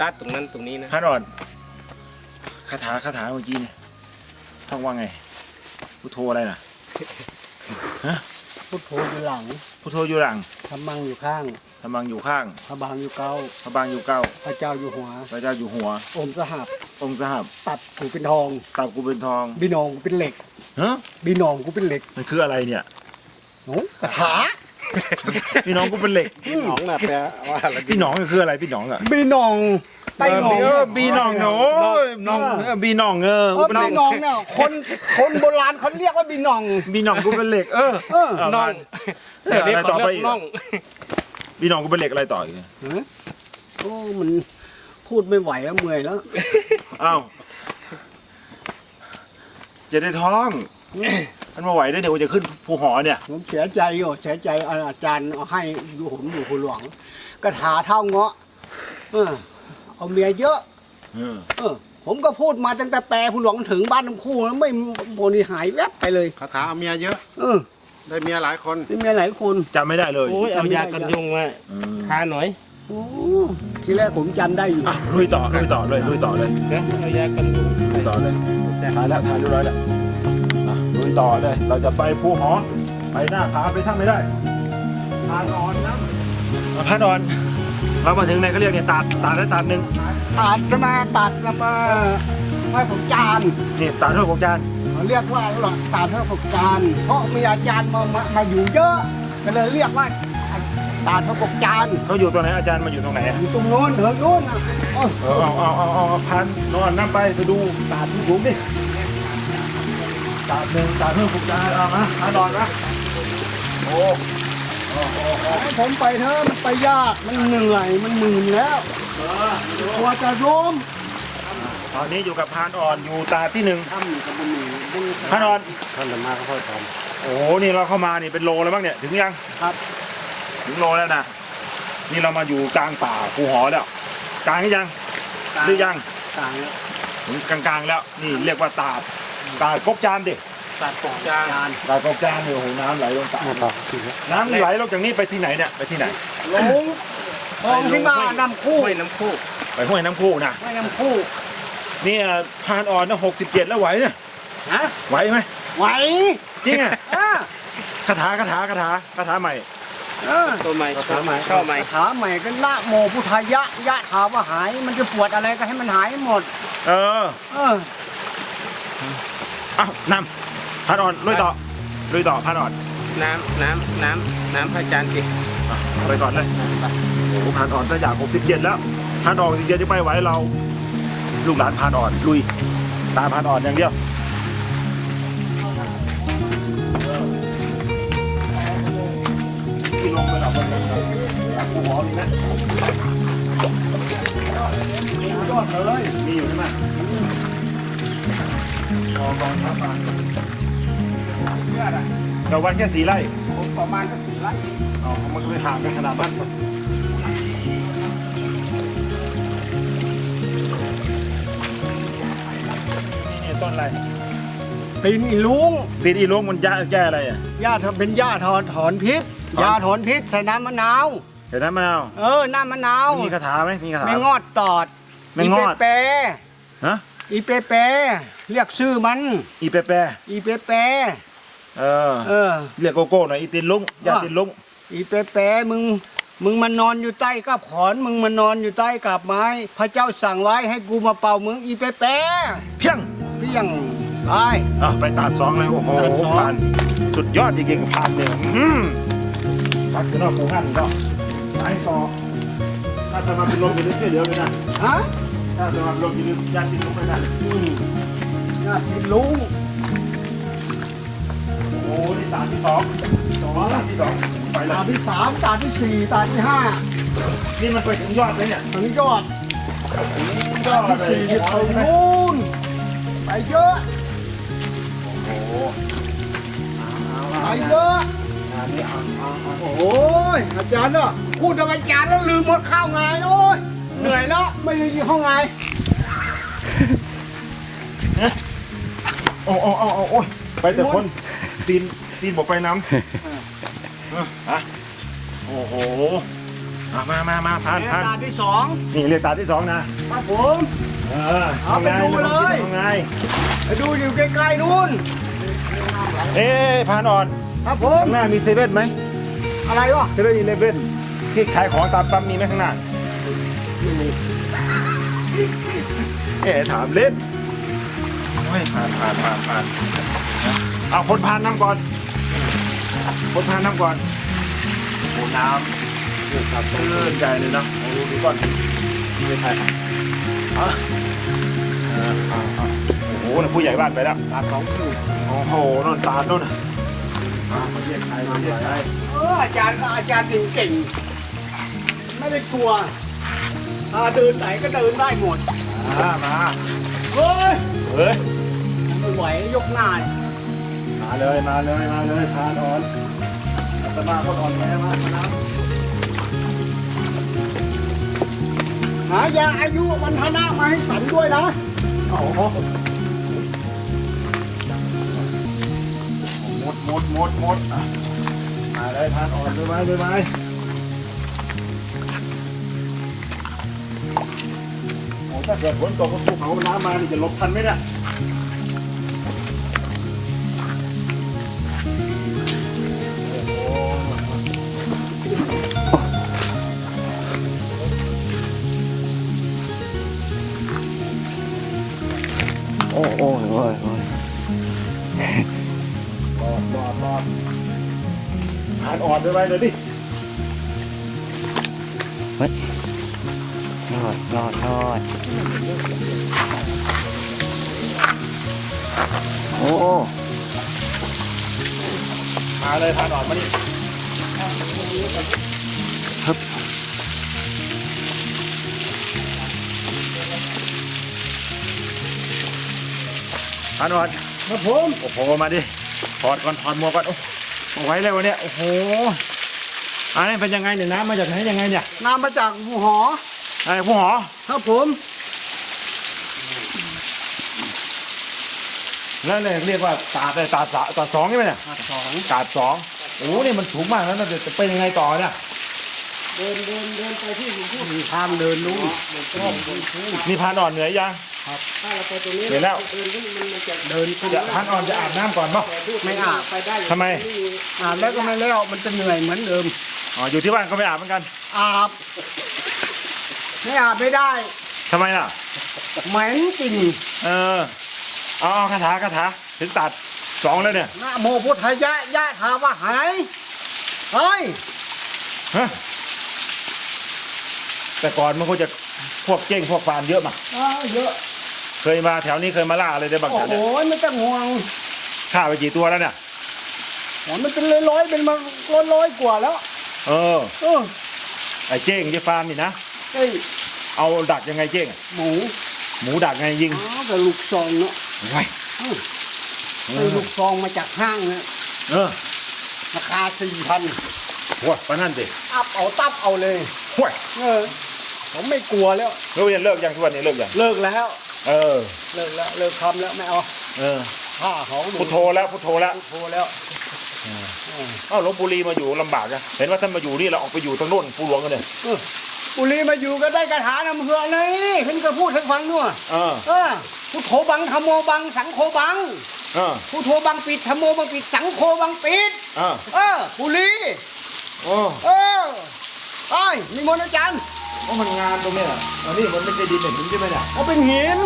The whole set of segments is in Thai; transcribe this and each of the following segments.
ตัดตรงนั้นตรงนี้นะพานอ่อนคาถาคาถาเมื่อกี้เนี่ยท่องว่าไงพุทโธอะไรน่ะพุทโธอยู่หลังพุทโธอยู่หลังธรรมังอยู่ข้างธรรมังอยู่ข้างพระบางอยู่เก้าพระบางอยู่เก้าพระเจ้าอยู่หัว พระเจ้าอยู่หัว อมสหับองค์สหับตัดกูเป็นทอง ตับกูเป็นทองบีนองกูเป็นเหล็กฮะบีนองกูเป็นเหล็กมันคืออะไรเนี่ยโอ้กระถา พี่น้องกูเป็นเหล็ก หนองน่ะแปลว่าอะไรพี่น้องคืออะไรพี่น้องอะบีนองไต้หนองเออบีน้องเนอะน้องเออบีน้องเออเออบีนองเนี่ยคนคนโบราณเขาเรียกว่าบีนอง บีน้องกูเป็นเหล็กเออเออเออน่องเอออะไรต่อไปเรียอีกกน่องบีน้องกูเป็นเหล็กอะไรต่ออีกฮะโอ้มันพูดไม่ไหวแล้วเมื่อยแล้วอ้าวจะได้ท้อง มันมาไหวได้เดี๋ยวกูจะขึ้นภูหอเนี่ยผมเสียใจอยู่เสียใจอาจารย์เอาให้อยู่ผมอยู่คุณหลวงกระถาเท่าเงาะเออเอาเมียเยอะเออเออผมก็พูดมาตั้งแต่แปรคุณหลวงถึงบ้านน้ำคู่แล้วไม่โมนี่หายแวบไปเลยคาถาเอาเมียเยอะ เออ ได้เมียหลายคนนี่เมียหลายคนจำไม่ได้เลยโอ้ยเอายากันยุงมาอืมทาหน่อยโอ้ทีแรกผมจำได้อยู่อะลุยต่อลุยต่อเลยลุยต่อเลยเดี๋ยวเอายากันยุงลุยต่อเลยถ่ายแล้วถ่ายเรียบร้อยแล้วอะลุ ยต่อเลย เราจะไปภูหอไปหน้าผาไปถ้ำไม่ได้พานอนนะพานอนเรามาถึงไหนเขาเรียกเนี่ยตาดตาดได้ตาดหนึ่งตัดมาตัดมาให้ผมจานนี่ตาดเท่าของจานเขาเรียกว่าหลอดตัดให้ผมจานเพราะมีอาจารย์มามามาอยู่เยอะก็เลยเรียกว่าตัดให้ผมจานเขาอยู่ตรงไหนอาจารย์มาอยู่ตรงไหนอยู่ตรงโน้นเถิงโน้นน่ะเออเออเอาเอาเอาเอาเอาพันนอนนั่งไปไปดูตาดที่สูงดิ ตาดหนึ่งตาดเท่าของจานเอามาพานอนนะโอ้ให้ผมไปเถอะมันไปยากมันเหนื่อยมันหมื่นแล้วกลัวจะล้มตอนนี้อยู่กับพานอ่อนอยู่ตาดที่หนึ่งทำกับมันหนีบุญพานอ่อนท่านธรรมาค่อยทโอ้โหนี่เราเข้ามานี่เป็นโลแล้วบ้างเนี่ยถึงยังครับ ถึงโลแล้วนะนี่เรามาอยู่กลางป่าภูหอแล้วกลางหรือยังหรือยังต่างแล้วถึงกลางๆแล้วนี่เรียกว่าตาดตาดกกจานดิำ ตัดปกจานจานตาดกกจานเนี่ยโอ้โหน้ำไหลลงตาดน้ำไหลลงจากนี้ไปที่ไหนเนี่ยไปที่ไหนลงคลองที่มานำคู่ห้วยน้ำคู่ไปห้วยน้ำคู่นะไม่นำคู่นี่พานอ่อนนะหกสิบเจ็ดแล้วไหวเนี่ยฮะไหวไหมไหวจริงอะอะคาถาคาถาคาถาคาถาใหม่เออตัวใหม่เข้าใหม่เข้าใหม่ถามใหม่ก็นะโมพุทธายะยะถามว่าหาย มันจะปวดอะไรก็ให้มันหายหมด เออ เออเอ้านำ พานอ่อนลุยต่อลุยต่อพานอ่อนน้ำน้ำน้ำน้ำพระอาจารย์สิอะเอาไปก่อนเลยโอ้โหพานอ่อนถ้าอยากหกสิบเจ็ดแล้วพานอ่อนสิบเจ็ดจะไปไหวเรา ลูกหลานพานอ่อนลุยตามพานอ่อนอย่างเดียวที่ลงไปเราคนเดียวอยากกูหอมีไหมยอดเลยมีอยู่ใช่ไหมกองกองทัพมา เราวัดแค่สี่ไร่ผมประมาณก็สี่ไร่อ๋อมันก็ไม่ห่างกันขนาดนั้นนี่ต้นอะไรตีนอีลุงตีนอีลุงมันยาแก้อะไรอะยาทำเป็นยาถอนถอนพิษถอนยาถอนพิษใส่น้ำมะนาวเดี๋ยวนะมะนาวเออน้ำมะนาวมีคาถาไหมมีคาถา ไม่งอดตอดไม่งอด เปเปฮะอีเปเปเรียกชื่อมัน อีเปแปะอีเปเป เออ เออ เรียกโกโก้หน่อยอีตีนลุงยาตีนลุงอีเปเปมึง มึงมานอนอยู่ใต้กับขอน มึงมานอนอยู่ใต้กับไม้ พระเจ้าสั่งไว้ให้กูมาเป่ามึงอีเปเปเพียงเพียงไปอะไปตาดสองเลยโอ้โหตาดสองผ่านสุดยอดจริงๆผ่านเนี่ยอืมตัดกันนอกหมู่ห้านก็ไปต่อถ้าจะมาเป็นลมอยู่เรื่อยๆเดี๋ยวเลยนะฮะถ้าจะมาเป็นลมอยู่เรื่อยๆยาตีนลุงไปนะอืมญาติลุงโอ้นี่ตาที่สองสองตาที่สองไปแล้ตาวที่สามตาที่สี่ตาที่ห้านี่มันไปถึงยอดเลยเนี่ยถึงยอดยอดที่สี่ที่โอ้ไปนู่นไปเยอะโอ้โหไปเยอะงานนี้เอาเอาเอาโอ้ยอาจารย์เนาะพูดกับอาจารย์แล้วลืมหมดข้าวไงโอ้ยเหนื่อยแล้วไม่ได้ยินข้าวไงโอ้โอ้โอ้โอ้โอ้ไปแต่คน ตีนตีนบอกไปน้ำเออฮะโอ้โหอะมามามาผ่านแล้วผ่านตาที่สองนี่เรียกตาที่สองนะครับผมเออเอาไปดูเลยข้างในไปดูอยู่ใกล้ๆนู่นเอ๊ะผ่านอ่อนครับผมข้างหน้ามีเซเว่นไหมอะไรวะเซเว่นอีเลฟเว่นที่ขายของตามปั๊มมีไหมข้างหน้าเอ๊ะถามเล่นโอ้ยผ่านผ่านผ่านผ่าน เอาคนผ่านน้ำก่อน คนผ่านน้ำก่อนโอ้น้ำนี่ครับตื้นใจเลยเนาะเอาดูดูก่อนไม่ใช่อะเออเอาเอาโอ้โหน่ะผู้ใหญ่บ้านไปแล้วตาสองครึ่งโอ้โหนอนตาโน่นน่ะมามาเรียกใครมาเรียกใครเอออาจารย์ก็อาจารย์เก่งๆไม่ได้กลัวถ้าเดินไหนก็เดินได้หมดมามาเฮ้ยเฮ้ยไม่ไหวยกหน้าเนี่ย มาเลยมาเลยมาเลยพานอนอาตมาก็นอนแพ้มากนะหายาอายุวันธนะมาให้สันด้วยนะโอ้โหหมดหมดหมดหมดมาเลยพานอ่อนด้วยไหมด้วยไหมโอ้ถ้าเกิดฝนตกก็ภูเขาน้ำมานี่จะลบทันไหมเนี่ย อ่อนด้วยไหมเดี๋ยวดิรอดรอดรอดโอ้มาเลยพานอ่อนมานี่ฮึบพานอ่อนครับผมโอ้โหมาดิถอดก่อนถอดหมวกก่อนโอ้ เอาไว้เลยวันเนี้ยโอ้โหอันนี้เป็นยังไงเนี่ยน้ำมาจากไหนยังไงเนี่ยนำมาจากหูหออะไรผู้หอครับผมแล้วเนี่ยเรียกว่าตาดเลยตาดสะตาดสองใช่ไหมเนี่ยสองตาดสองโอ้โหนี่มันสูงมากแล้วนะเดี๋ยวจะเป็นยังไงต่อเนี่ยเดินเดินเดินไปที่ผมพูดมีทางเดินนู้นนี่พานอ่อนเหนื่อยยัง ถ้าเราไปตรงนี้เห็นแล้ว เดินขึ้นมันมันจะเดินขึ้นเดี๋ยวพานอ่อนจะอาบน้ำก่อนป่ะไม่อาบไปได้ทำไม อาบแล้วก็ไม่แล้วมันจะเหนื่อยเหมือนเดิม อ๋ออยู่ที่บ้านก็ไม่อาบเหมือนกันอาบ ไม่อาบไม่ได้ทำไมล่ะ เหม็นกลิ่นเออเอาเอาคาถาคาถาถึงตัดสองแล้วเนี่ยนะโมพุทธายะยะถาว่าหายเฮ้ยฮะแต่ก่อนมันก็จะพวกเจ้งพวกฟานเยอะมาอ้าวเยอะ เคยมาแถวนี้เคยมาล่าอะไรได้บ้างโอ้แถวโหเนี่ยไม่ต้องห่วงฆ่าไปกี่ตัวแล้วเนี่ยมันเป็นร้อยๆเป็นมาร้อยร้อยๆกว่าแล้วเออ เออไอ้เจ้งที่ฟาร์มนี่นะเอ้ยเอาดักยังไงเจ้ง หมูหมูดักไงยิงอ้าวแต่ลูกซองเนาะไว้ไอ้ลูกซองมาจากห้างเนี่ยเออราคาสี่พันโว้ยปะนั่นสิอัพเอาตับเอาเลย โว้ยเออผมไม่กลัวแล้วโรงเรียนเลิกยังทุกวันนี้เลิกยัง เลิกแล้ว เออ เลิกแล้วเลิกทำแล้วไม่เอาเออผ้าเขาหนูพุทโธแล้วพุทโธแล้วพุทโธแล้วเอ้าหลวงปู่ลีมาอยู่ลำบากนะเห็นว่าท่านมาอยู่นี่เราออกไปอยู่ตรงโน้นปู่หลวงกันเลยเออปุรีมาอยู่ก็ได้กระถานำเหือเลยเพิ่นก็พูดให้ฟังด้วยเออเออพุทโธบังธรรมโมบังสังโฆบังเออพุทโธบังปิดธรรมโมบังปิดสังโฆบังปิดเออเออปุรีโอ้เออไอ้ยนิมนต์อาจารย์ โอ้มันงานตรงเนี้ยอันนี้มันไม่ใช่ดินเห็นหินใช่ไหมเนี่ยเอาเป็นหิน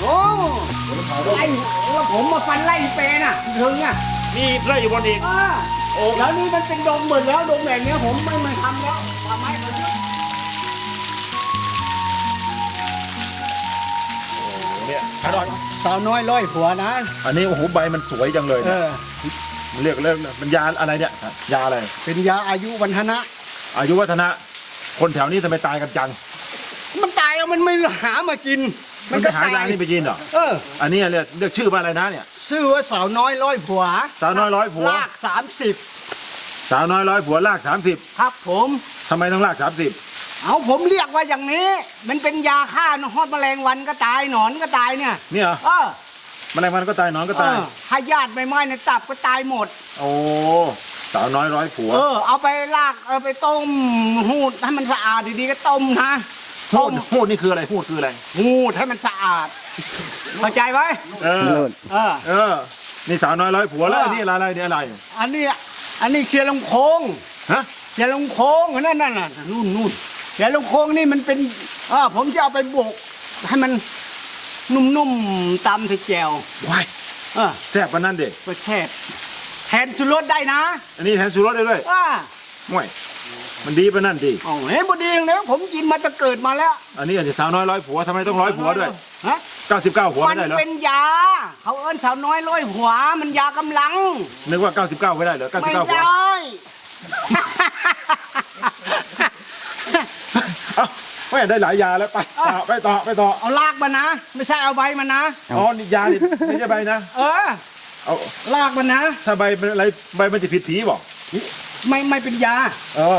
โอ้ไล่แล้วผมมาฟันไล่เปน่ะถึงอะมีไร่อยู่บนอีกอ่าโอ้แล้วนี่มันเป็นดงหมดแล้วดงแบบเนี้ยผมไม่มาทำแล้วทำไมมันเยอะเนี่ยขาดอนสาวน้อยร้อยผัวนะ อันนี้โอ้โหใบมันสวยจังเลยเอเนี่ยอมันเรียกเรียกมันยาอะไรเนี่ย ยาอะไร เป็นยาอายุวันธนะ อายุวัฒนะ คนแถวนี้ทำไมตายกันจังมันตายแล้วมันไม่หามากิน มันจะหายานี่ไปกินเหรอเออ อันนี้เรียกเรียกชื่อว่าอะไรนะเนี่ยชื่อว่าสาวน้อยร้อยผัว สาวน้อยร้อยผัวลากสามสิบสาวน้อยร้อยผัวลากสามสิบครับผมทำไมต้องลากสามสิบเอาผมเรียกว่าอย่างนี้ มันเป็นยาฆ่าฮอดแมลงวันก็ตายหนอนก็ตายเนี่ยเนี่ยเหรอเออแมลงวันก็ตายหนอนก็ตายเออถ้าญาติไม่ไหม้ในตับก็ตายหมด โอ้ สาวน้อยร้อยผัว เออ เอาไปลากเอาไปต้มหูดให้มันสะอาดดีๆก็ต้มนะพูต้ดมพูดนี่คืออะไรพูดคืออะไร หูดให้มันสะอาดเข้าใจไหมเออนู่นเออ เออ นี่สาวน้อยร้อยผัวแล้วเอออันนี่อะไรเนี่ยอะไร อันนี้อันนี้เชียร์ลงโคงฮะ เชียร์ลงโคงนั่นนั่นน่ะนู่นนู่นเชียร์ลงโคงนี่มันเป็นอ่าผมจะเอาไปโบกให้มันนุ่มๆตำใส่แจวว้ายเออแซ่บปานนั้นเด็กไปแทบแท นชูรสได้นะอันนี้แทนชูรสได้ด้วยอ่าห่วยมันดีปานนั้นดิโอ้เฮ้ยบดีแล้วผมกินมาจะเกิดมาแล้วอันนี้อันนี้สาวน้อยร้อยผัวทำไมต้องร้อยผัวด้วยฮะ99ผัวมัไม่ได้เหรอเป็นยา เขาเอิ้นสาวน้อยร้อยหัว มันยากำลัง นึกว่า 99ไม่ได้เหรอไม่99ผัวได้เอ้าไม่ได้หลายยาแล้วไปต่อไปต่อไปต่อเอาลากมันนะ ไม่ใช่เอาใบมันนะอ๋อนี่ยานี่ไม่ใช่ใบนะ เออ เอาลากมันนะ ถ้าใบเป็นอะไรใบมันจะผิดผีบอกไม่ไม่เป็นยา เออ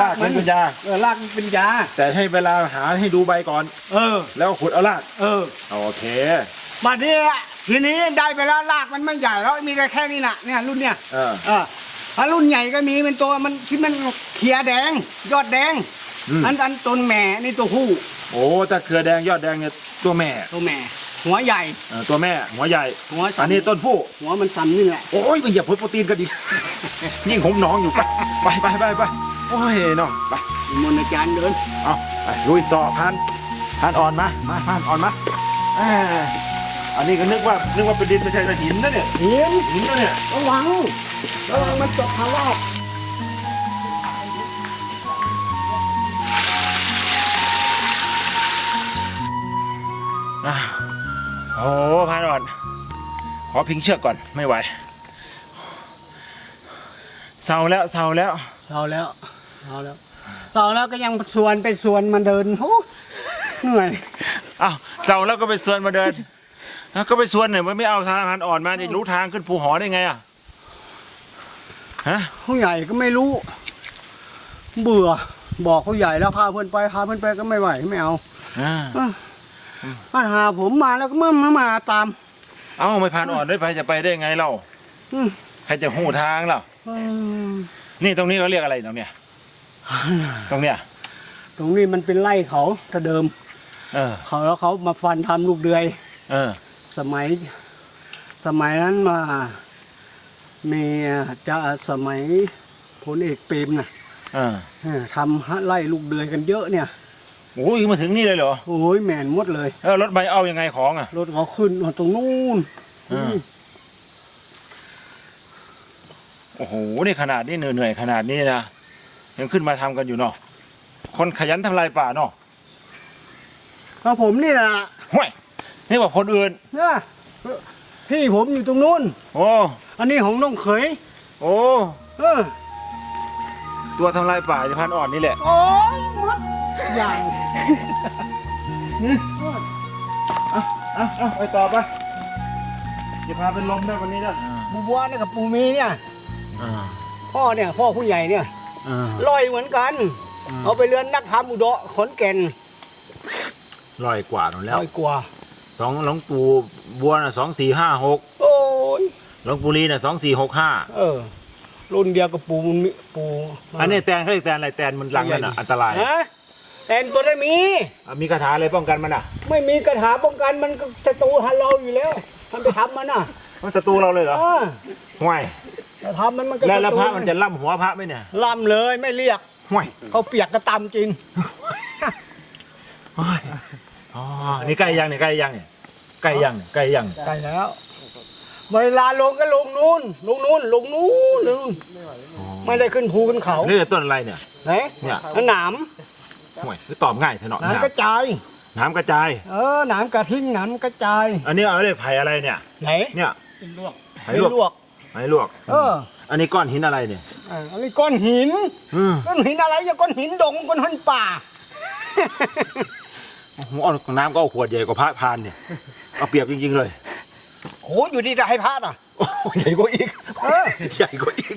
ลากมันเป็นยา เออลากมันเป็นยา แต่ให้เวลาหาให้ดูใบก่อน เออ แล้วก็ขุดเอาลาก เออ โอเคบัดนี้ทีนี้ได้ไปแล้วลากมันไม่ใหญ่แล้วมีแค่แค่นี้น่ะเนี่ยรุ่นเนี่ยเออเออถ้ารุ่นใหญ่ก็มีเป็นตัวมันที่มันเขียแดง ยอดแดงอืมอันอันต้นแม่นี่ตัวผู้โอ้ถ้าเครือแดงยอดแดงเนี่ยตัวแม่ตัวแม่ หัวใหญ่ เออตัวแม่หัวใหญ่ หัวอันนี้ต้นผู้ หัวมันซ้ำนี่แหละโอ้ยมันอย่าพูดโปรตีนกันดิยิ่งหมน้องอยู่ไปไปไปไปไปโอ้ยเนาะไปนิมนต์อาจารย์เดิน เอาไปลุยต่อพันพันอ่อนมามาพันอ่อนมาเอ้ยอันนี้ก็นึกว่านึกว่าเป็นดินไม่ใช่นะหินนะเนี่ยเห็นหินนะเนี่ยระวังระวังมันตกทางลาดอะ โอ้พันอ่อนขอพิงเชือกก่อนไม่ไหวเศร้าแล้วเศร้าแล้วเอาแล้วเอาแล้วเอาแล้วก็ยังสวนไปสวนมันเดินโอ้เหนื่อยอ้าวเศร้าแล้วก็ไปสวนมาเดินแล้วก็ไปสวนเนี่ยมันไม่เอาทางพันอ่อนมาจะรู้ทางขึ้นภูหอได้ไงอะฮะผู้ใหญ่ก็ไม่รู้ เบื่อ บอกผู้ใหญ่แล้วพาเพื่อนไปพาเพื่อนไปก็ไม่ไหวไม่เอาอ่าเอ้า มาหาผมมาแล้วก็มามามาตาม เอ้าไม่ผ่านอ่อนด้วยไปจะไปได้ไงเราอืมใครจะหูทางเราอืมนี่ตรงนี้เขาเรียกอะไรตรงเนี้ยตรงเนี้ยตรงนี้มันเป็นไร่เขาแต่เดิม เออ เขาแล้วเขามาฟันทำลูกเดือย เออ สมัย สมัยนั้นมามีจะสมัยพลเอกเปรมนะเออ เออทำไล่ลูกเดือยกันเยอะเนี่ย โอ้ยมาถึงนี่เลยเหรอโอ้ยแม่นหมดเลยเออรถไฟเอายังไงของอะ รถเขาขึ้นมาตรงนู้นอืมโอ้โหนี่ขนาดนี้เหนื่อยๆขนาดนี้นะยังขึ้นมาทำกันอยู่เนาะคนขยันทำลายป่าเนาะแล้วผมนี่แหละห่วยนี่ว่าคนอื่นเนี่ยพี่ผมอยู่ตรงนู้น โอ้อันนี้ของน้องเขยโอ้ เออตัวทำลายป่าจะพันอ่อนนี่แหละ โอ้ยหมด อย่างเอาเอาไปต่อไปจะพาเป็นลมได้วันนี้นะปูบัวเนี่ยกับปูมีเนี่ยอ่าพ่อเนี่ยพ่อผู้ใหญ่เนี่ยอ่าลอยเหมือนกัน เอาไปเรือนนักทำอุดรขอนแก่นลอยกว่านั่นแล้วลอยกว่าสองหลวงปู่บัวน่ะสองสี่ห้าหกโอ้ยหลวงปู่ลีน่ะสองสี่หกห้าเออรุ่นเดียวกับปูมิปูอันนี้แตนเขาเรียกแตนอะไรแตนมันรังนั่นน่ะอันตรายฮะ แอนตัวได้มี อะมีคาถาอะไรป้องกันมันอะ ไม่มีกระถาป้องกันมันก็ศัตรูฮันเราอยู่แล้ว มันไปทำมันน่ะมันศัตรูเราเลยเหรอเออห่วยจะทำมันมันก็แล้วแล้วศัพตระมันจะล่ำหัวพระไหมเนี่ยล่ำเลยไม่เรียกห่วยเขาเปียกกระตำจริงโอ้ยอ๋อนี่ใกล้ยังเนี่ยใกล้ยังเนี่ยใกล้ยังใกล้ยังใกล้แล้วเวลาลงก็ลงนู้น ลงนู้น ลงนู้นลงไม่ได้ขึ้นภูขึ้นเขานี่ต้นอะไรเนี่ยไหนเนี่ย หนาม ห่วยคือตอบง่ายเถอะเนาะหนามกระจาย น้ำกระจาย เออหนามกระทิ้งหนามกระจาย อันนี้เอาเรียกไผ่อะไรเนี่ย ไหน เนี่ยลวกไผ่ลวกลวกไผ่ลวก เออ อันนี้ก้อนหินอะไรเนี่ยอ่าอันนี้ก้อนหินอืมก้อนหินอะไรอย่าก้อนหินดงก้อนหินป่าโอ้โหเอาน้ำก็เอาขวดใหญ่กว่าพระพานเนี่ย เอาเปรียบจริงๆเลยโหอยู่ดีจะให้พระน่ะโอ้โหใหญ่กว่าอีกเออใหญ่กว่าอีก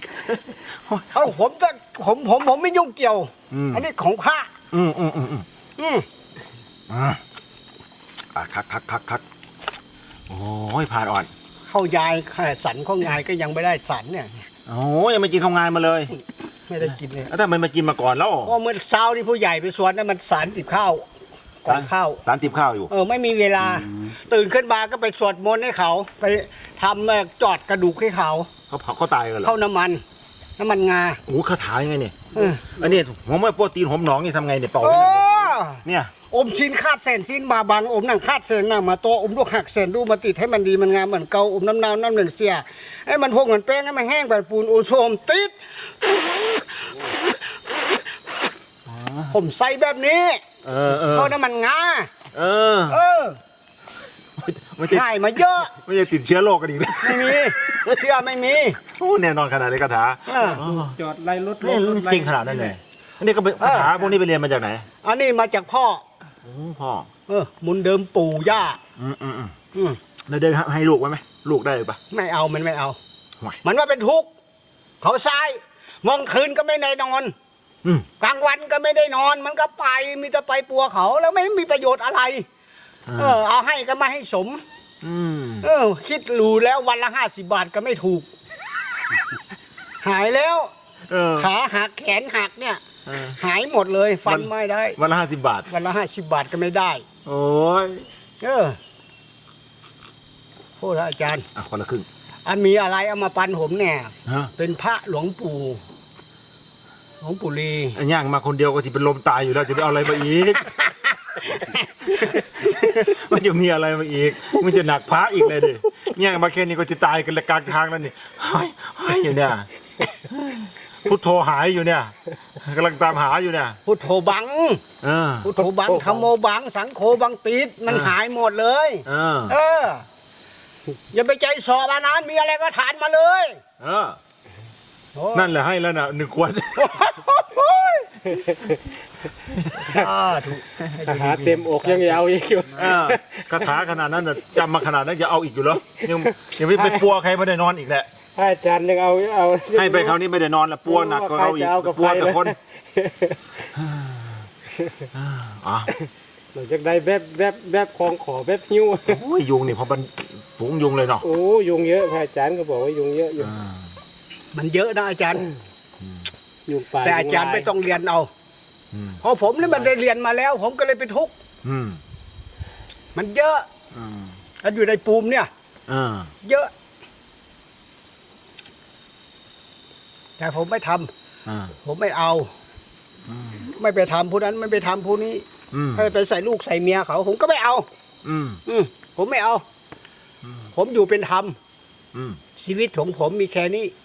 เอาผมจะผมผมผมไม่ยุ่งเกี่ยวอืมอันนี้ของพระ อืมอืมอืมอืมอืมอ่าอะคักคักคักคักโอ้ยผ่านอ่อนเข้ายายแค่สันของยายก็ยังไม่ได้สันเนี่ยโอ้ยังไม่กินข้าวงานมาเลยไม่ได้กินเลยแล้วทำไมมากินมาก่อนแล้วเพราะเมื่อเช้านี่ผู้ใหญ่ไปสวนนั่นมันสารติดข้าวก่อนข้าวร้านติบข้าวอยู่ เออไม่มีเวลา ตื่นขึ้นมาก็ไปสวดมนต์ให้เขา ไปทำเอ่อจอดกระดูกให้เขาเขาเผาเขาตายกันเหรอเข้าน้ำมัน น้ำมันงาโอ้คาถายังไงเนี่ยเอออันนี้ผมว่าโปรตีนหอมหนองนี่ทำไงเนี่ยเป่าโอ้ไว้หน่อยดิเนี่ยอมสินคาดเส้นสินบาบังอมหนังคาดเส้นหนังมาโตอมลูกหักเส้นดูมาติดให้มันดีมันงามเหมือนเกาอมน้ำนาวน้ำหนึ่งเสียให้มันพกเหมือนแป้งให้มันแห้งแบบปูนโอโซมติดผมใส่แบบนี้เออเออเพราะน้ำมันงา เออ เออ ไม่ใช่ใช่มาเยอะไม่ใช่ติดเชื้อโรคกันอีกนะไม่มีเชื่อไม่มี โอ้แน่นอนขนาดเลยคาถาเออ จอดไล่รถนี่รถไล่จริงขนาดนั้นเลยอันนี้ก็เป็นเออ คาถาพวกนี้ไปเรียนมาจากไหนอันนี้มาจากพ่อโอ้พ่อเออมุนเดิมปู่ย่าอืมอืมอืมอืมแล้วเดินให้ลูกไว้ไหมลูกได้หรือเปะ ไม่เอามันไม่เอา ห่วยมันว่าเป็นทุกข์เขาทรายมองคืนก็ไม่ได้นอนอืม กลางวันก็ไม่ได้นอน มันก็ไปมีแต่ไปปัวเขาแล้วไม่มีประโยชน์อะไร เออเอาให้ก็ไม่ให้สม อืมเออ คิดรู้แล้ววันละห้าสิบาทก็ไม่ถูก หายแล้ว เออ ขาหักแขนหักเนี่ย เออ หายหมดเลย ฟันไม่ได้ วันละห้าสิบบาท วันละห้าสิบาทก็ไม่ได้ โอ้ยเออพูดเถอะอาจารย์อะคนละครึ่งอันมีอะไรเอามาปันผมเนี่ย ฮะเป็นพระหลวงปู่ หลวงปู่ลีไอ้ย่างมาคนเดียวก็ที่เป็นลมตายอยู่แล้วจะไปเอาอะไรมาอีก มันจะมีอะไรมาอีก มันจะหนักพระอีกเลยดิย่างมาแค่นี้ก็จะตายกันละกลางทางแล้วนี่เฮ้ยเฮ้ยอยู่เนี่ยพุทโธหายอยู่เนี่ยกำลังตามหาอยู่เนี่ยพุทโธบังเออ พุทโธบังธรรมโมบัง สังโฆบังติดมันเออหายหมดเลย เออ เออ อย่าไปใจสอบอันนั้นมีอะไรก็ทานมาเลย เออ นั่นแหละให้แล้วนะหนึ่งขวดอ่าถูกหาเต็มอกยังยาวอีกอยู่เออคาถาขนาดนั้นน่ะจำมาขนาดนั้นจะเอาอีกอยู่เหรอยังยังไม่ไปปัวใครไม่ได้นอนอีกแหละอาจารย์ยังเอาเอาให้ไปคราวนี้ไม่ได้นอนละปัวหนักกว่าเขาอีกใครจะเอากับปัวแต่ใครเลยคนอะหลังจากได้แบบแบบแบบของขอแบบหิ้วโอ้ยยุงนี่พอมันฝูงยุงเลยเนาะโอ้ยุงเยอะพระอาจารย์ก็บอกว่ายุงเยอะอยู่อ่า มันเยอะนะอาจารย์ ยุงป่าแต่อาจารย์งลไม่ต้องเรียนเอาอืมเพราะผมนี่มันได้เรียนมาแล้ว ผมก็เลยไปทุกข์อืมมันเยอะอืมแล้วอยู่ในปูมเนี่ย อ่าเยอะ แต่ผมไม่ทำอ่าผมไม่เอา อืมไม่ไปทำผู้นั้นไม่ไปทำผู้นี้อืมให้ไปใส่ลูกใส่เมียเขา ผมก็ไม่เอา อืมอืมผมไม่เอา อืมผมอยู่เป็นธรรมอืมชีวิตของผมมีแค่นี้อืมอืม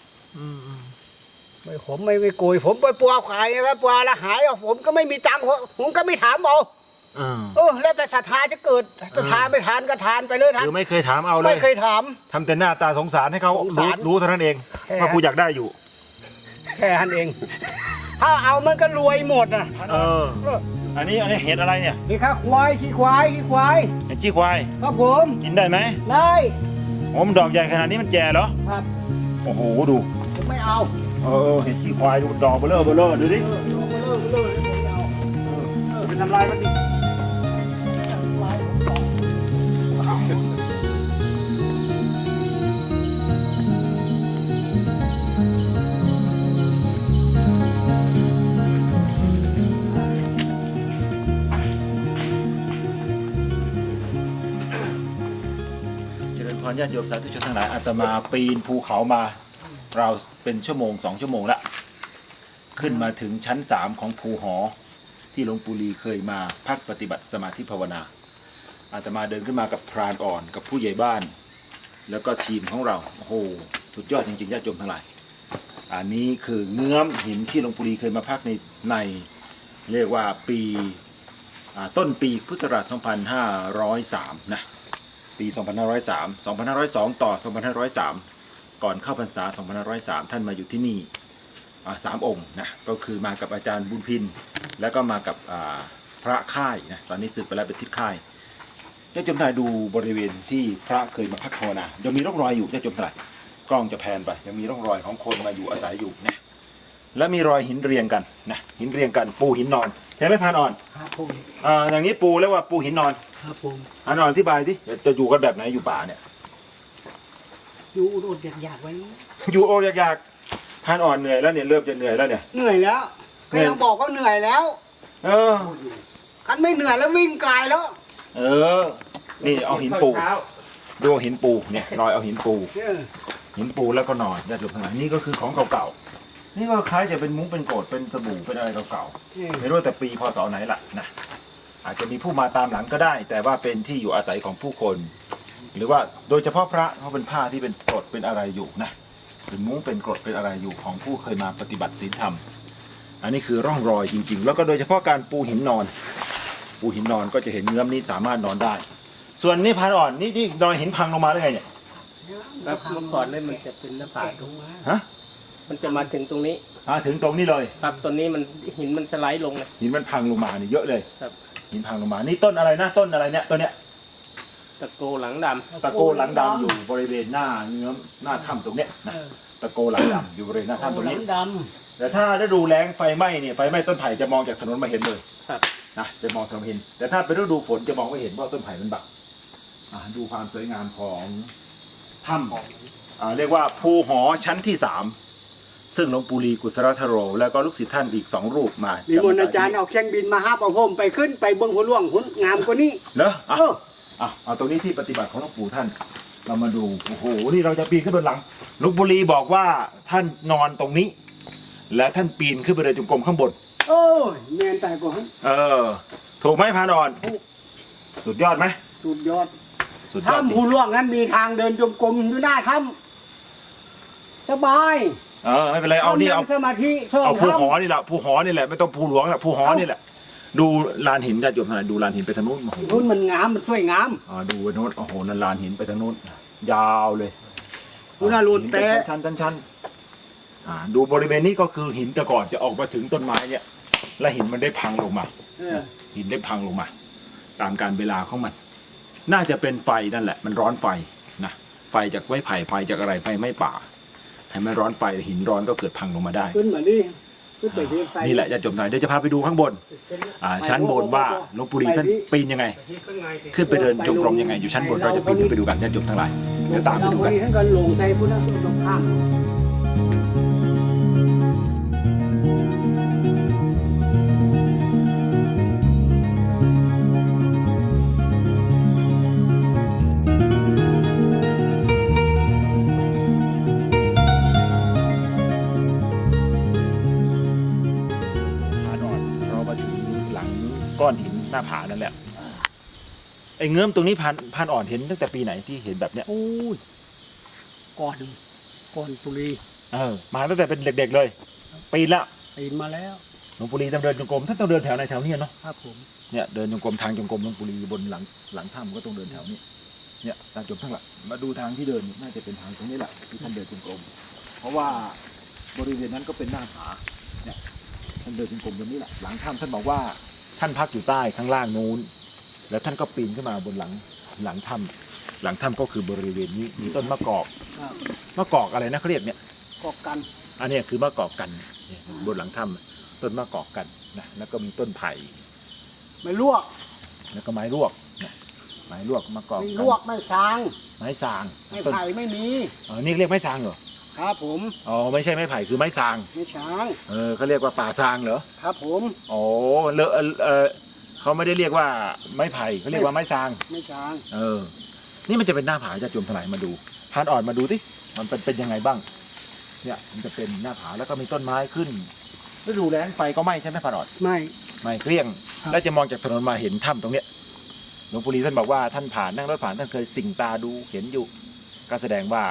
ไม่ผมไม่ไม่โกยผมไปปัวขายนะครับปัวละหายเอาผมก็ไม่มีตังค์ผมผมก็ไม่ถามเอาอ่าเออแล้วแต่ศรัทธาจะเกิดจะทานไม่ทานก็ทานไปเลยทานหรือไม่เคยถามเอาเลไม่ยเคยถามทำแต่หน้าตาสงสารให้เขาสงสารรู้รู้เท่านั้นเองแค่ว่ากูอยากได้อยู่ แค่นั้นเอง ถ้าเอามันก็รวยหมดนะเอออันนี้อันนี้เห็ดอะไรเนี่ยนี่ค่ะควายขี้ควายขี้ควายเห็ดชี้ควายครับผมกินได้ไหมได้โอ้มนดอกใหญ่ขนาดนี้มันแก่เหรอครับโอ้โหดู ผมไม่เอาเออเห็ดขี้ควายดูดอกเบลอเบลอดูดิเออลงมาเลิกเลิกผมไม่เอาเป็นทำลายมันดิเจริญพรญาติโยมสาธุชนทั้งหลายอาตมาปีนภูเขามา เราเป็นชั่วโมงสองชั่วโมงละ ขึ้นมาถึงชั้นสามของภูหอ ที่หลวงปู่ลีเคยมาพักปฏิบัติสมาธิภาวนา อาตมาเดินขึ้นมากับพรานอ่อนกับผู้ใหญ่บ้าน แล้วก็ทีมของเรา โอ้โห สุดยอดจริงๆญาติโยมทั้งหลาย อันนี้คือเงื้อมหินที่หลวงปู่ลีเคยมาพักในในเรียกว่าปีต้นปีพุทธศักราช 2503 นะ ปี 2503 2502 ต่อ 2503 ก่อนเข้าพรรษา2503 ท่านมาอยู่ที่นี่อ่าสามองค์นะก็คือมากับอาจารย์บุญพิน แล้วก็มากับอ่าพระค่ายนะตอนนี้สึกไปแล้วเป็นทิศค่ายญาติโยมทายดูบริเวณที่พระเคยมาพักภาวนายังมีร่องรอยอยู่ญาติโยมทายกล้องจะแพนไปยังมีร่องรอยของคนมาอยู่อาศัยอยู่นะและมีรอยหินเรียงกันนะหินเรียงกันปูหินนอนใช่ไหมพานอ่อนครับผมอ่าอย่างนี้ปูเรียกว่าปูหินนอนครับผมอันนอนอธิบายที่จะอยู่กันแบบไหนอยู่ป่าเนี่ย อยู่อุดมอยากๆไว้อยู่โออยากพานอ่อนเหนื่อยแล้วเนี่ยเริ่มจะเหนื่อยแล้วเนี่ย เหนื่อยแล้วเหนื่ไม่อยต้องบอกว่าเหนื่อยแล้ว เออคันไม่เหนื่อยแล้ววิ่งไกลแล้ว เออ นี่เอาหินปูเช้าดูเอาหินปูเนี่ยนอยเอาหินปูเออหินปูแล้วก็นอนญาติโยมทั้งหลายนี่ก็คือของเก่าๆนี่ก็คล้ายจะเป็นมุ้งเป็นโกดเป็นสบู่เป็นอะไรเก่าๆเออไม่รู้ว่าแต่ปีพศไหนล่ะนะอาจจะมีผู้มาตามหลังก็ได้ แต่ว่าเป็นที่อยู่อาศัยของผู้คน หรือว่าโดยเฉพาะพระเขาเป็นผ้าที่เป็นกรดเป็นอะไรอยู่นะเป็นมุ้งเป็นกรดเป็นอะไรอยู่ของผู้เคยมาปฏิบัติศีลธรรม อันนี้คือร่องรอยจริง ๆ แล้วก็โดยเฉพาะการปูหินนอน ปูหินนอนก็จะเห็นเงื้อมนี้สามารถนอนได้ ส่วนนี่พานอ่อนนี่ที่นอนหินพังลงมาได้ไงเนี่ยครับเมื่อก่อนเนี่ยมันจะเป็นหน้าผาตรงฮะมันจะมาถึงตรงนี้อ่าถึงตรงนี้เลย ครับตอนนี้มันหินมันสไลด์ลงเลยหินมันพังลงมาเนี่ยเยอะเลยครับหินพังลงมานี่ต้นอะไรนะต้นอะไรเนี่ยต้นเนี้ย ตะโกหลังดำตะโกหลังดำอยู่บริเวณหน้าเนื้อหน้าถ้ำตรงเนี้ยนะตะโกหลังดำอยู่บริเวณหน้าถ้ำตรงนี้ดแต่ถ้าฤดูแล้งไฟไหม้เนี่ยไฟไหม้ต้นไผ่จะมองจากถนนมาเห็นเลยครับ นะจะมองถนนเห็น แต่ถ้าเป็นฤดูฝนจะมองไม่เห็นเพราะต้นไผ่มันบังอ่าดูความสวยงามของถ้ำอ่าเรียกว่าภูหอชั้นที่สามซึ่งหลวงปู่ลีกุศลธโร แล้วก็ลูกศิษย์ท่านอีกสองรูปมาำมีมนต์อาจารย์เอาเครื่องบินมาฮับเอาผมไปขึ้นไปเบิ้งหัวล่วงหุ่นงามกว่านี้ เนอะอะเออ อะเอาตรงนี้ที่ปฏิบัติของหลวงปู่ท่าน เรามาดูโอ้โหนี่เราจะปีนขึ้นบนหลังหลวงปู่ลีบอกว่าท่านนอนตรงนี้ และท่านปีนขึ้นไปเดินจงกรมข้างบน โอ้ยแมนตายก่อนเออ ถูกไหมพานอ่อนสุดยอดไหมสุดยอดสุดยอดถ้ำจริหูงล่วงนั้นมีทางเดินจมกรมอยู่หน้าถ้ำสบายเออไม่เป็นไรเอานี่เอาสมาธิสองเอาภูหอถ้ำนี่แหละภูหอนี่แหละไม่ต้องภูหลวงแหละภูหอนี่แหละ ดูลานหินญาติโยมทั้งหลายดูลานหินไปทางนู้นโอ้โหนู่นมันงามมันสวยงามอ่าดูไปโนู้นโอ้โหนั่นลานหินไปทางนู้นยาวเลยอุณารูนหิแต่ชันชันชันอ่าดูบริเวณนี้ก็คือหินแต่ก่อนจะออกมาถึงต้นไม้เนี่ย และหินมันได้พังลงมา เออหินได้พังลงมา ตามการเวลาของมัน น่าจะเป็นไฟนั่นแหละ มันร้อนไฟนะไฟจากไม้ไผ่ไฟจากอะไรไฟไหม้ป่า ให้มันร้อนไฟหินร้อนก็เกิดพังลงมาได้ ขึ้นมาดิ ขึ้นไปที่ไฟนี่แหละจะจมไหนเดี๋ยวจะพาไปดูข้างบนอ่าชั้นบนว่าหลวงปู่ลีท่านปีนยังไง ขึ้นไปเดินจงกรมยังไงอยู่ชั้นบนเราจะปีนขึ้นไปดูกันญาติโยมทั้งหลายเดี๋ยวตามไปดูกันท่านก็ลงใจพุทธตรงข้าม ก้อนหินหน้าผานั่นแหละไอ้เงื้อมตรงนี้พันพันอ่อนเห็นตั้งแต่ปีไหนที่เห็นแบบเนี้ยโอ้ยก่อนก่อนปุรีเออมาตั้งแต่เป็นเด็กๆเลย ปีนละปีนมาแล้วหลวงปู่ลีต้องเดินจงกรมท่านต้องเดินแถวในแถวเนี้ยเนาะครับผมเนี่ยเดินจงกรมทางจงกรมหลวงปู่ลีบนหลังหลังถ้ำก็ต้องเดินแถวนี้เนี่ยตามจมทั้งหลังมาดูทางที่เดินน่าจะเป็นทางตรงนี้แหละที่ท่านเดินจงกรมเพราะว่าบริเวณนั้นก็เป็นหน้าผาเนี่ยท่านเดินจงกรมตรงนี้แหละหลังถ้ำท่านบอกว่า ท่านพักอยู่ใต้ข้างล่างนู้น แล้วท่านก็ปีนขึ้นมาบนหลังหลังถ้ำหลังถ้ำก็คือบริเวณนี้มีต้นมะกอกครับมะกอกอะไรนะเขาเรียกเนี่ยกอกกัน อันเนี้ยคือมะกอกกันเนี่ยบนหลังถ้ำต้นมะกอกกันนะแล้วก็มีต้นไผ่ไม่ลวก แล้วก็ไม้ลวกนะไม้ลวกมะกอกไม่กันลวกไม่สางไม้สางไม่ต้นไผ่ไม่มีอ๋อนี่เรียกไม้สางเหรอ ครับผมอ๋อไม่ใช่ไม้ไผ่คือไม้สางไม่ช้างเออเขาเรียกว่าป่าสางเหรอครับผมอ๋อเลอะเออเออเขาไม่ได้เรียกว่าไม้ไผ่เขาเรียกว่าไม้สาง ไม่ช้างเออ นี่มันจะเป็นหน้าผาจะจมถลายมาดูพานอ่อนมาดูสิมันเป็นเป็นยังไงบ้าง เนี่ยมันจะเป็นหน้าผาแล้วก็มีต้นไม้ขึ้นฤดูแล้งไฟก็ไหม้ใช่ไหมพานอ่อนไม่ ไม่เกลี้ยง ครับ แล้วจะมองจากถนนมาเห็นถ้ำตรงเนี้ยหลวงปู่ลีท่านบอกว่าท่านผ่านนั่งรถผ่านท่านเคยสิ่งตาดูเห็นอยู่ ก็แสดงว่า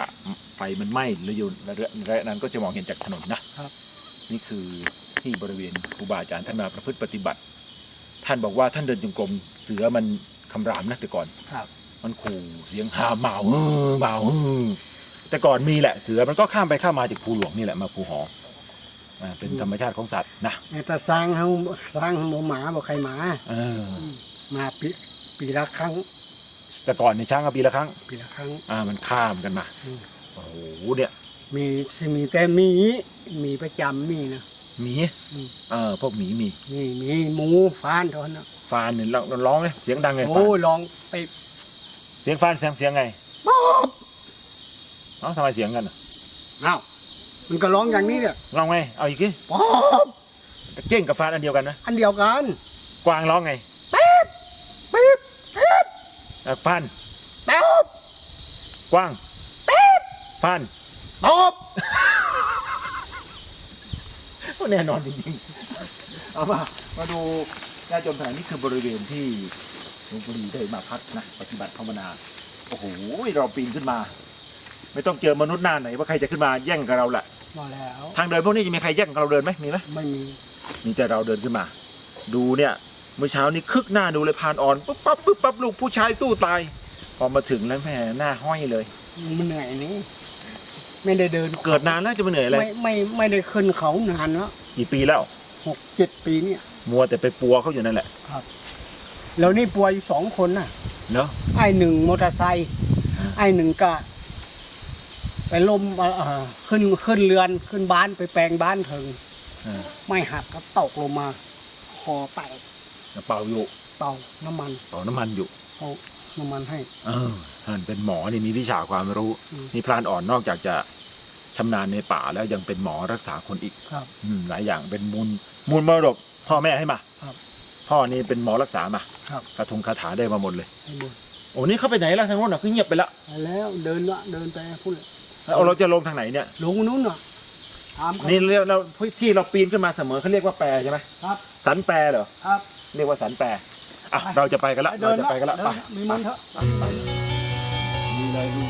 ไฟมันไหม้หรืออยู่ระยะระยะนั้นก็จะมองเห็นจากถนนนะครับนี่คือที่บริเวณครูบาอาจารย์ท่านมาประพฤติปฏิบัติ ท่านบอกว่าท่านเดินจงกรมเสือมันคำรามนะแต่ก่อนครับ มันขู่เสียงหาเมาเออเมาเออแต่ก่อนมีแหละเสือมันก็ข้ามไปข้ามมาจากภูหลวงนี่แหละมาภูหออ่าเป็นธรรมชาติของสัตว์นะแต่สร้างเขาสร้างหมูหมาบอกใครหมาเออมาปีปีละครั้ง แต่ก่อนในช้างก็ปีละครั้ง ปีละครั้ง อ่ามันข้ามกันมาอืม โอ้โหเนี่ยมีสิมีแต่มีมีประจำมีนะ หมีอืม เออพวกหมีมีมีมีหมูฟานเท่านั้นนะฟานเนี่ยร้องร้องเลยเสียงดังเลยโอ้ยลองไปเสียงฟานเสียงเสียงไงป๊อบเอ้าทำไมเสียงกันอะอ้าวมันก็ร้องอย่างนี้เนี่ยลองไงเอาอีกทีป๊อบเก้งกับฟานอันเดียวกันนะอันเดียวกันกวางร้องไง ปี๊บปี๊บปี๊บ เอ่อ ฟานป๊อบกวางฟานป๊อบแน่นอนจริงๆ เอามา มาดูญาติโยมทางนี้คือบริเวณที่หลวงปู่ลีได้มาพักนะปฏิบัติภาวนา โอ้โหเราปีนขึ้นมา ไม่ต้องเจอมนุษย์หน้าไหนว่าใครจะขึ้นมาแย่งกับเราแหละมาแล้ว ทางเดินพวกนี้จะมีใครแย่งกับเราเดินไหมมีไหมไม่มี มีแต่เราเดินขึ้นมา ดูเนี่ยเมื่อเช้านี้คึกหน้าดูเลยพานอ่อนปุ๊บปั๊บปุ๊บปั๊บลูกผู้ชายสู้ตาย พอมาถึงแล้วแม่หน้าห้อยเลย มันเหนื่อยนี่ไม่ได้เดินเกิดนานแล้วจะมาเหนื่อยอะไรไม่ไม่ไม่ได้ขึ้นเขานานแล้วกี่ปีแล้วหกเจ็ดปีเนี่ยมัวแต่ไปปัวเขาอยู่นั่นแหละแล้วนี่ป่วยอยู่สองคนน่ะเนาะไอ้หนึ่งมอเตอร์ไซค์ไอ้หนึ่งก็ไปล้มเอ่อขึ้นขึ้นเรือนขึ้นบ้านไปแปลงบ้านถึงเออไม่หักก็ตกลงมาคอแตก เป่าอยู่เตาน้ำมันเป่าน้ำมันอยู่เอาน้ำมันให้ เออท่านเป็นหมอนี่มีวิชาความรู้อืม นี่พรานอ่อนนอกจากจะชำนาญในป่าแล้วยังเป็นหมอรักษาคนอีก ครับ อืมหลายอย่างเป็นมูลมูลมรดกพ่อแม่ให้มาครับพ่อนี่เป็นหมอรักษามาครับคาถงคาถาได้มาหมดเลย ให้หมดโอ้นี่เขาไปไหนแล้วทางโน้นอะคือเงียบไปแล้วไปแล้วเดินละเดินไปพูดเอาเราจะลงทางไหนเนี่ยลงนู้นน่ะ ถามเขานี่เรียกเราที่เราปีนขึ้นมาเสมอเขาเรียกว่าแปรใช่ไหมครับ สันแปรเหรอครับ เรียกว่าสันแปรอะเราจะไปกันละเราจะไปกันละเดิไป มีมันเถอะ นี่เลยนี่เลย